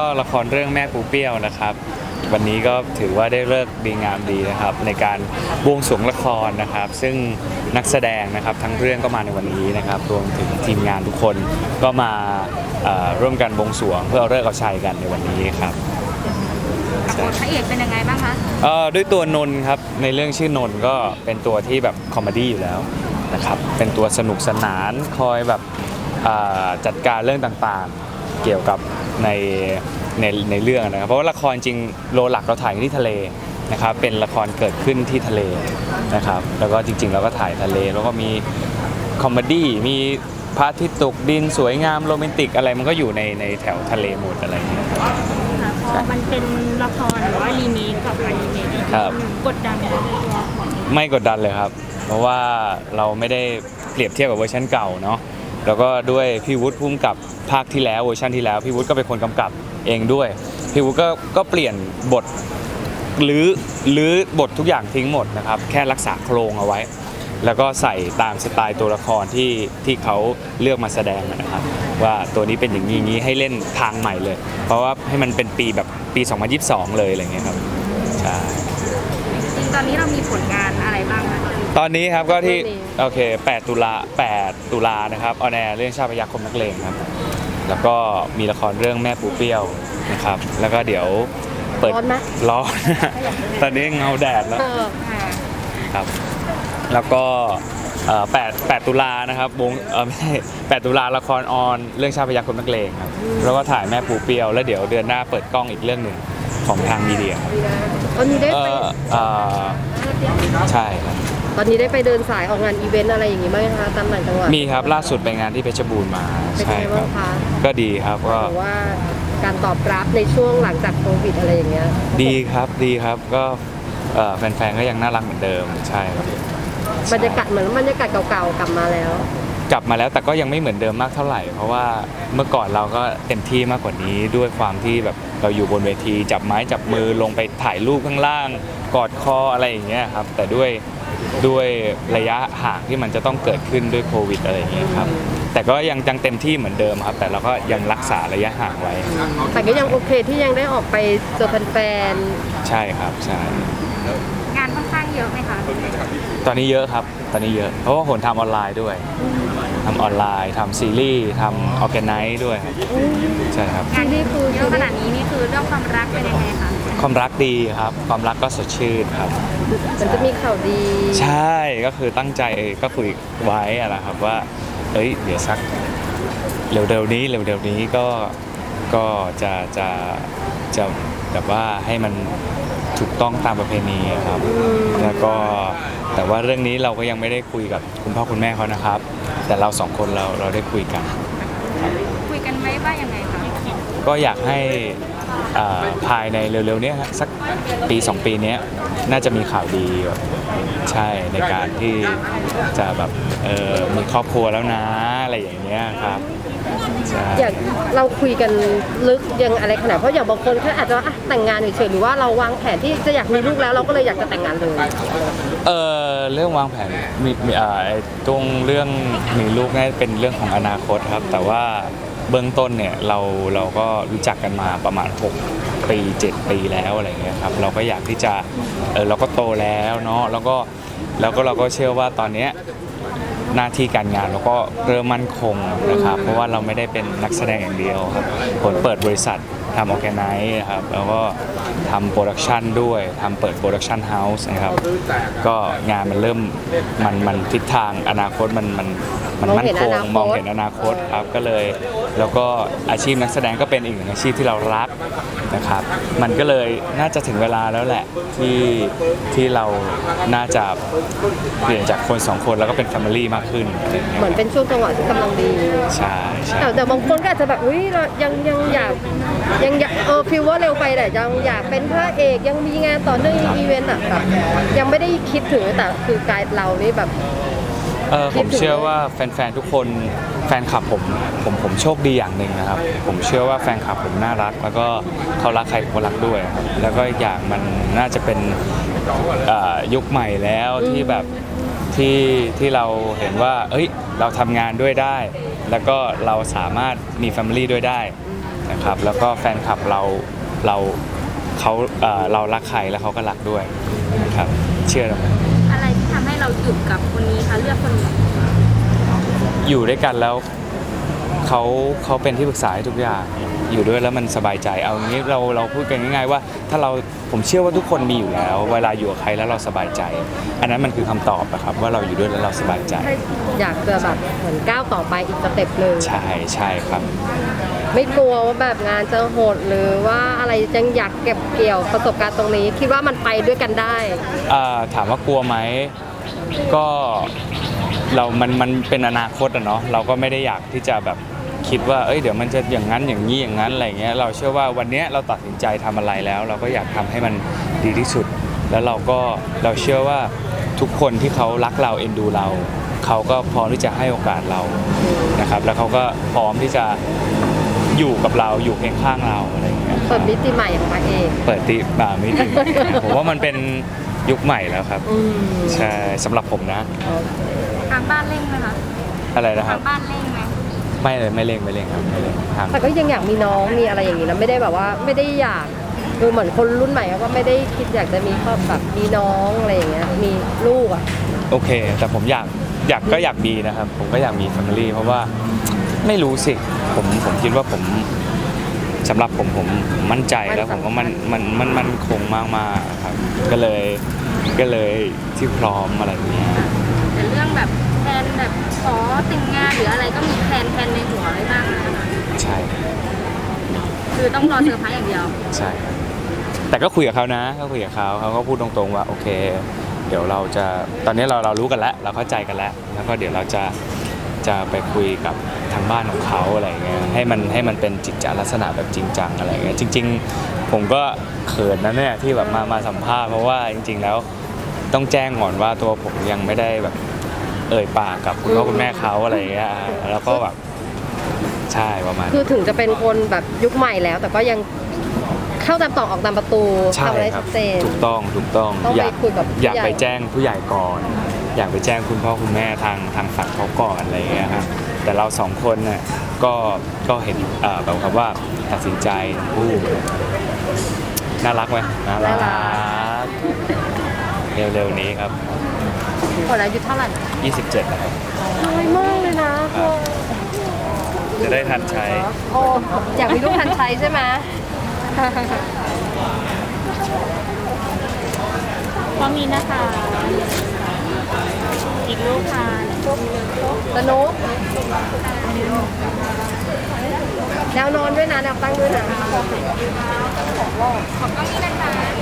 ก็ละครเรื่องแม่ปูเปี้ยวนะครับ วันนี้ก็ถือว่าได้เลิกษ์ดีงามดีนะครับ ในการบวงสรวงละครนะครับ ซึ่งนักแสดงนะครับทั้งเรื่องก็มาในวันนี้นะครับรวมถึงทีมงานทุกคนก็มาเอ่อร่วมกันบวงสรวงเพื่อเอาเลิกษ์เอาชัยกันในวันนี้ครับกับบทพระเอกเป็นยังไงบ้างคะ เอ่อด้วยตัวนนท์ครับในเรื่องชื่อนนท์ก็เป็นตัวที่แบบคอมเมดี้อยู่แล้วนะครับเป็นตัวสนุกสนานคอยแบบอ่าจัดการเรื่องต่างๆ เกี่ยวกับในในในเรื่องนะครับเพราะว่าละครจริงโลหลักเราถ่ายกันที่ทะเลนะครับเป็นละครเกิดขึ้นที่ทะเลนะครับแล้วก็จริง ๆ เราก็ถ่ายทะเลแล้วก็มีคอมเมดี้มีพระอาทิตย์ตกดินสวยงามโรแมนติกอะไรมันก็อยู่ในในแถวทะเลหมดอะไรอย่างเงี้ยค่ะพอมันเป็นละครหรือว่ารีเมคกับการรีเมคครับ กดดันในตัวของไม่กดดันเลยครับ เพราะว่าเราไม่ได้เปรียบเทียบกับเวอร์ชันเก่าเนาะ แล้วก็ด้วยพี่วุฒิพุ่มกับภาคที่แล้วเวอร์ชันที่แล้วพี่วุฒิก็เป็นคนกำกับเองด้วยพี่วุฒิก็ก็เปลี่ยนบทหรือหรือบททุกอย่างทิ้งหมดนะครับ แค่รักษาโครงเอาไว้ แล้วก็ใส่ตามสไตล์ตัวละครที่ที่เขาเลือกมาแสดงนะครับ ว่าตัวนี้เป็นอย่างนี้งนี้ให้เล่นทางใหม่เลย เพราะว่าให้มันเป็นปีแบบปี 2022 เลยอะไรเงี้ยครับใช่จริงตอนนี้เรามีผลงานอะไรบ้าง ตอนนี้ครับก็ที่โอเค 8 ตุลา8ตุลานะครับออนแอร์เรื่องชาพยักคมนักเลงครับ แล้วก็มีละครเรื่องแม่ปูเปรี้ยวนะครับ แล้วก็เดี๋ยวเปิดร้อนไหม ร้อน ตอนนี้เงาแดดแล้ว เออค่ะครับแล้วก็เอ่อ8 8 ตุลานะครับวงเออไม่ใช่8ตุลาละครออนเรื่องชาพยักคมนักเลงครับแล้วก็ถ่ายแม่ปูเปรี้ยว แล้วเดี๋ยวเดือนหน้าเปิดกล้องอีกเรื่องหนึ่งของทางมีเดียครับดีนะตอนนี้ได้เอไปอเอ่อใช่ครับต อนนี้ได้ไปเดินสายออกงานอีเวนต์อะไรอย่างงี้บ้างไหมคะตามต่างจังหวัดมีครับล่าสุดไปงานที่เพชรบูรณ์มาเป็นใช่ไงครับ้าบงคะก็ดีครับก็หรือว่าการตอบรับในช่วงหลังจากโควิดอะไรอย่างเงี้ยดีครับดีครับก็เอ่อแฟนๆก็ยังน่ารักเหมือนเดิมใช่ครับบรรยากาศเหมือนบรรยากาศเก่าๆกลับมาแล้ว กลับมาแล้วแต่ก็ยังไม่เหมือนเดิมมากเท่าไหร่ เพราะว่าเมื่อก่อนเราก็เต็มที่มากกว่านี้ด้วยความที่แบบเราอยู่บนเวที จับไม้จับมือลงไปถ่ายรูปข้างล่าง กอดคออะไรอย่างเงี้ยครับแต่ด้วย ด้วยระยะห่างที่มันจะต้องเกิดขึ้นด้วยโควิดอะไรอย่างเงี้ยครับ แต่ก็ยังยังเต็มที่เหมือนเดิมครับ แต่เราก็ยังรักษาระยะห่างไว้ แต่ก็ยังโอเคที่ยังได้ออกไปเจอแฟนใช่ครับใช่ งานค่อนข้างเยอะไหมคะตอนนี้เยอะครับ ตอนนี้เยอะ เพราะว่าโหนทำออนไลน์ด้วยทำออนไลน์ทำซีรีส์ทำออแกไนซ์ด้วยครับใช่ครับ งานที่คือเยอะขนาดนี้นี่คือเรื่องความรักเป็นยังไง คะความรักดีครับ ความรักก็สดชื่นครับๆมันจะมีข่าวดีใช่ก็คือตั้งใจก็คุยไว้อะนะครับว่าเอ้ยเดี๋ยวสักเร็วๆนี้เร็วๆนี้ก็ก็จะจะจะแบบว่าให้มันถูกต้องตามประเพณีอะครับ แล้วก็แต่ว่าเรื่องนี้เราก็ยังไม่ได้คุยกับคุณพ่อคุณแม่เขานะครับ แต่เราสองคนเราเราได้คุยกัน คุยกันไหมว่ายังไงคะ ก็อยากให้อ่าภายในเร็วๆเนี้ยฮะสักปี 2 ปีเนี้ยน่าจะมีข่าวดีแบบใช่ในการที่จะแบบเออมีครอบครัวแล้วนะอะไรอย่างเงี้ยครับใช่ อย่างเราคุยกันลึกยังอะไรขนาดเพราะอย่างบางคนแค่อาจจะว่าอะแต่งงานเฉยๆหรือว่าเราวางแผนที่จะอยากมีลูกแล้วเราก็เลยอยากจะแต่งงานเลย เออเรื่องวางแผนมีมีอ่าไอ้ตรงเรื่องมีลูกนี่าเป็นเรื่องของอนาคตครับ แต่ว่า เบื้องต้นเนี่ยเราเราก็รู้จักกันมาประมาณ 6 ปี 7 ปีแล้วอะไรเงี้ยครับเราก็อยากที่จะเออเราก็โตแล้วเนาะแล้วก็แล้วก็เราก็เชื่อว่าตอนเนี้ยหน้าที่การงานเราก็เริ่มมั่นคงนะครับเพราะว่าเราไม่ได้เป็นนักแสดงอย่างเดียวครับผลเปิดบริษัททำออแกไนซ์นะครับแล้วก็ทำโปรดักชันด้วยทำเปิดโปรดักชันเฮาส์นะครับก็งานมันเริ่มมันมันทิศทางอนาคตมันมันมันมองมั่นเห็นคองนาคตมองเห็นอนาคตครับก็เลย แล้วก็อาชีพนักแสดงก็เป็นอีกหนึ่งอาชีพที่เรารักนะครับ มันก็เลยน่าจะถึงเวลาแล้วแหละที่ที่เราน่าจะเปลี่ยนจากคนสองคนแล้วก็เป็นแฟมิลี่มากขึ้นอะไรอย่างเงี้ยเหมือนเป็นช่วงจังหวะที่กำลังดี ใช่ใช่แต่แต่บางคนก็อาจจะแบบอุ้ยเรายังยังอยากยังอยากเออฟิลว่าเร็วไปแต่ยังอยากเป็นพระเอกยังมีงานต่อเนื่องอีเวนต์อะแบบยังไม่ได้คิดถึงแต่คือกายเรานี่แบบเออผมเชื่อว่าแฟนๆทุกคนแฟนคลับผมผมผมโชคดีอย่างหนึ่งนะครับ ผมเชื่อว่าแฟนคลับผมน่ารัก แล้วก็เขารักใครผมก็รักด้วย แล้วก็อีกอย่างมันน่าจะเป็นเอ่อยุคใหม่แล้วที่แบบที่ที่เราเห็นว่า เอ้ยเราทำงานด้วยได้ แล้วก็เราสามารถมีแฟมิลี่ด้วยได้นะครับแล้วก็แฟนคลับเราเราเขาเอ่อเรารักใครแล้วเขาก็รักด้วยนะครับเชื่อเราไหมอะไรที่ทำให้เราหยุดกับคนนี้คะเลือกคนนี้ อยู่ด้วยกันแล้วเขาเขาเป็นที่ปรึกษาให้ทุกอย่างอยู่ด้วยแล้วมันสบายใจเอางี้เราเราพูดกันง่าย ๆ ว่า ถ้าเราผมเชื่อว่าทุกคนมีอยู่แล้ว เวลาอยู่กับใครแล้วเราสบายใจ อันนั้นมันคือคำตอบนะครับ ว่าเราอยู่ด้วยแล้วเราสบายใจ อยากจะแบบเหมือนก้าวต่อไปอีกสเต็ปหนึ่งใช่ใช่ครับ ไม่กลัวว่าแบบงานจะโหดหรือว่าอะไรยังอยากเก็บเกี่ยวประสบการณ์ตรงนี้ คิดว่ามันไปด้วยกันได้ อ่าถามว่ากลัวไหม ก็เรามันมันเป็นอนาคตอะเนาะเราก็ไม่ได้อยากที่จะแบบคิดว่าเอ้ยเดี๋ยวมันจะอย่างนั้นอย่างนี้อย่างนั้นอะไรเงี้ยเราเชื่อว่าวันเนี้ยเราตัดสินใจทำอะไรแล้ว เราก็อยากทำให้มันดีที่สุด แล้วเราก็เราเชื่อว่าทุกคนที่เขารักเราเอ็นดูเราเขาก็พร้อมที่จะให้โอกาสเรานะครับ แล้วเขาก็พร้อมที่จะอยู่กับเราอยู่เคียงข้างเราอะไรเงี้ยเปิดมิติใหม่ของพระเอกเปิดตีบ่าไม่ถึงผมว่ามันเป็น ยุคใหม่แล้วครับ อืมใช่สำหรับผมนะ ทางบ้านเร่งไหมคะอะไรนะคทารับ งบ้านเร่งไหมไม่เลยไม่เร่งไม่เร่งครับไม่เร่งทางแต่ก็ยังอยากมีน้องมีอะไรอย่างนี้นะไม่ได้แบบว่าไม่ได้อยากคือเหมือนคนรุ่นใหม่เขาก็ไม่ได้คิดอยากจะมีครอบแบบมีน้องอะไรอย่างเงี้ยมีลูกอะโอเค แต่ผมอยากอยากก็อยากมีนะครับ ผมก็อยากมีแฟมิลี่เพราะว่าไม่รู้สิผมผมคิดว่าผม สำหรับผมผมผมมั่นใจแล้วผมว่ามันมันมันมันคงมากมาครับ ก็เลยก็เลยที่พร้อมอะไรอย่างเงี้ย แต่เรื่องแบบแพลนแบบขอแต่งงานหรืออะไรก็มีแพลนแพลนในหัวไว้บ้างนะใช่คือต้องรอเซอร์ไพรส์อย่างเดียว ใช่ครับแต่ก็คุยกับเขานะก็คุยกับเขาเขาก็พูดตรงๆว่าโอเค เดี๋ยวเราจะตอนนี้เราเรารู้กันแล้ว เราเข้าใจกันแล้ว แล้วก็เดี๋ยวเราจะ จะไปคุยกับทางบ้านของเขาอะไรเงี้ยให้มันให้มันเป็นจิตจลักษณะแบบจริงจังอะไรเงี้ยจริง ๆ ผมก็เขินนะเนี่ยที่แบบมามาสัมภาษณ์เพราะว่าจริง ๆ แล้วต้องแจ้งก่อนว่าตัวผมยังไม่ได้แบบเอ่ยปากกับคุณพ่อคุณแม่เขาอะไรเงี้ยแล้วก็แบบใช่ประมาณคือถึงจะเป็นคนแบบยุคใหม่แล้ว แต่ก็ยังเข้าตามตอกออกตามประตูใช่ทำอะไรครัชับดเจนถูกต้องถูกต้องต้องไปอยากคุยกับผู้อยากใหญ่ไปแจ้งผู้ใหญ่ก่อน อยากไปแจ้งคุณพ่อคุณแม่ทางทางฝั่งเขาก่อนอะไรอย่างเงี้ยครับแต่เราสองคนเนี่ยก็ก็เห็นเอ่อแบบคำว่าตัดสินใจพูดน่ารักไหมน่ารัน่ารั กเร็วๆนี้ครับ คนอายุเท่าไหร่27แล้วครับ น้อยมากเลยนะจะได้ทันใช้ โอ้อยากมีลูกทันใช้ใช่ไหมพร้อมมีนะคะ อีกลูกค่ะสนุกแนวนอนด้วยนะแนวตั้งด้วยนะขอบคุณนี้นะคะ